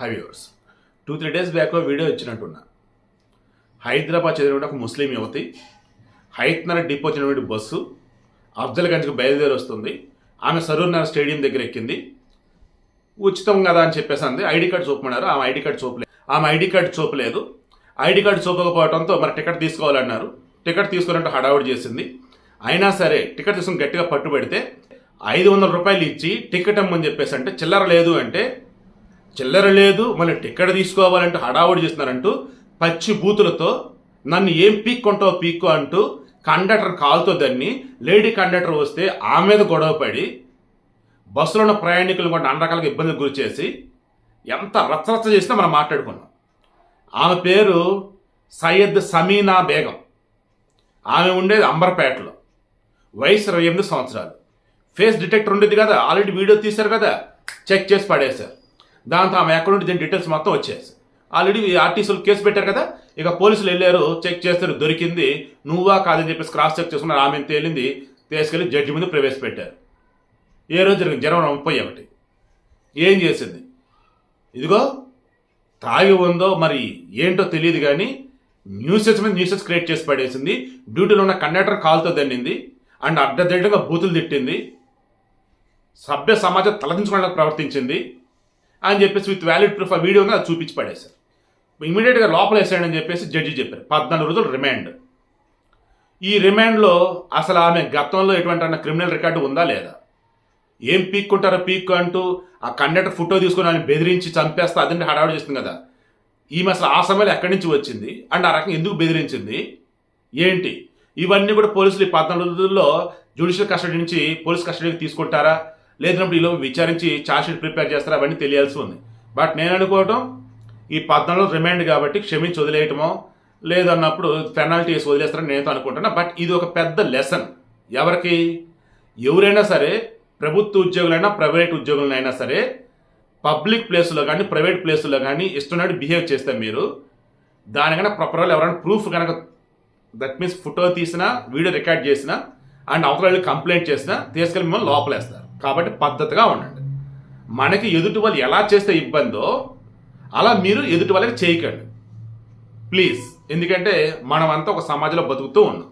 Hi viewers two three days back video ఇచ్చినట్టున్నా. Hyderabad చదివిన ఒక ముస్లిం యువతి హైత్నగర్ డిపో చెందిన బస్సు అఫ్జల్గంజ్కి బయలుదేరి వస్తుంది ఆమె సరూర్నగర్ స్టేడియం దగ్గర ఎక్కింది. ఉచితం కదా అని చెప్పేసి అంది. ఐడి కార్డు చూపమన్నారు. ఆమె ఐడి కార్డు చూపలేదు ఆమె ఐడి కార్డు చూపలేదు. ఐడి కార్డు చూపకపోవడంతో మరి టికెట్ తీసుకోవాలన్నారు. టికెట్ తీసుకోవాలంటే హడావుడి చేసింది. అయినా సరే టికెట్ తీసుకుని గట్టిగా పట్టుబడితే ఐదు వందల రూపాయలు ఇచ్చి టికెట్ అమ్మని చెప్పేసి అంటే చిల్లర లేదు అంటే చిల్లర లేదు మళ్ళీ టికెట్ తీసుకోవాలంటూ హడావుడి చేస్తున్నారంటూ పచ్చి బూతులతో నన్ను ఏం పీక్కుంటావు పీక్కు అంటూ కండక్టర్ కాల్తో దాన్ని లేడీ కండక్టర్ వస్తే ఆ మీద గొడవ పడి బస్సులో ఉన్న ప్రయాణికులను కూడా అన్ని రకాలుగా ఇబ్బందులు గురిచేసి ఎంత రచ్చరచ్చ చేసినా మనం మాట్లాడుకున్నాం. ఆమె పేరు సయ్యద్ సమీనా బేగం. ఆమె ఉండేది అంబర్పేటలో. వయసు ఇరవై ఎనిమిది సంవత్సరాలు. ఫేస్ డిటెక్టర్ ఉండేది కదా ఆల్రెడీ వీడియో తీశారు కదా చెక్ చేసి పడేశారు. దాంతో ఆమె అకౌంట్ దీని డీటెయిల్స్ మొత్తం వచ్చేసి. ఆల్రెడీ ఆర్టీసీలు కేసు పెట్టారు కదా? ఇక పోలీసులు వెళ్ళారు చెక్ చేస్తారు దొరికింది. నువ్వా కాదని చెప్పేసి క్రాస్ చెక్ చేసుకున్నారు. ఆమె తేలింది? తీసుకెళ్ళి జడ్జి ముందు ప్రవేశపెట్టారు. ఏ రోజు జరిగింది? జనవరి ముప్పై ఒకటి. ఏం చేసింది? ఇదిగో తాగి ఉందో మరి ఏంటో తెలియదు కానీ న్యూసెస్ మీద న్యూసెస్ క్రియేట్ చేసి పడేసింది. డ్యూటీలో ఉన్న కండక్టర్ కాల్తో దండింది అండ్ అడ్డదిడ్డగా బూతులు తిట్టింది. సభ్య సమాజం తలదించుకోవడానికి ప్రవర్తించింది. అని చెప్పేసి విత్ వ్యాలిడ్ ప్రూఫ్ ఆ వీడియో అది చూపించి పడేశారు. ఇమీడియట్గా లోపల వేసాడని చెప్పేసి జడ్జి చెప్పారు. పద్నాలుగు రోజులు రిమాండ్ ఈ రిమాండ్లో అసలు ఆమె గతంలో ఎటువంటి అన్న క్రిమినల్ రికార్డు ఉందా లేదా? ఏం పీక్కుంటారో పీక్ అంటూ ఆ కండక్టర్ ఫోటో తీసుకుని ఆయన బెదిరించి చంపేస్తా అదంటే హడావుడి చేస్తుంది కదా. ఈమె అసలు ఆ సమయంలో ఎక్కడి నుంచి వచ్చింది? అండ్ ఆ రకంగా ఎందుకు బెదిరించింది? ఏంటి? ఇవన్నీ కూడా పోలీసులు ఈ పద్నాలుగు రోజుల్లో జ్యుడిషియల్ కస్టడీ నుంచి పోలీస్ కస్టడీకి తీసుకుంటారా? లేదన్నప్పుడు ఈలో విచారించి ఛార్జ్షీట్ ప్రిపేర్ చేస్తారా అవన్నీ తెలియాల్సి ఉంది. బట్ నేను అనుకోవటం ఈ పద్నాలుగు రిమైండ్ కాబట్టి క్షమించి వదిలేయటమో లేదన్నప్పుడు పెనాల్టీ వేసి వదిలేస్తారని నేను అనుకుంటున్నా. బట్ ఇది ఒక పెద్ద లెసన్ ఎవరికి? ఎవరైనా సరే ప్రభుత్వ ఉద్యోగులైనా ప్రైవేట్ ఉద్యోగులైనా సరే పబ్లిక్ ప్లేస్లో కానీ ప్రైవేట్ ప్లేస్లో కానీ ఇష్టమైనట్టు బిహేవ్ చేస్తే మీరు దానికన్నా ప్రాపర్గా ఎవరైనా ప్రూఫ్ కనుక దట్ మీన్స్ ఫోటో తీసినా వీడియో రికార్డ్ చేసినా అండ్ అవతల కంప్లైంట్ చేసినా తీసుకెళ్ళి మిమ్మల్ని లోపలేస్తారు. కాబట్టి పద్ధతిగా ఉండండి. మనకి ఎదుటి వాళ్ళు ఎలా చేస్తే ఇబ్బందో అలా మీరు ఎదుటి వాళ్ళకి చేయకండి. ప్లీజ్. ఎందుకంటే మనమంతా ఒక సమాజంలో బతుకుతూ ఉన్నాం.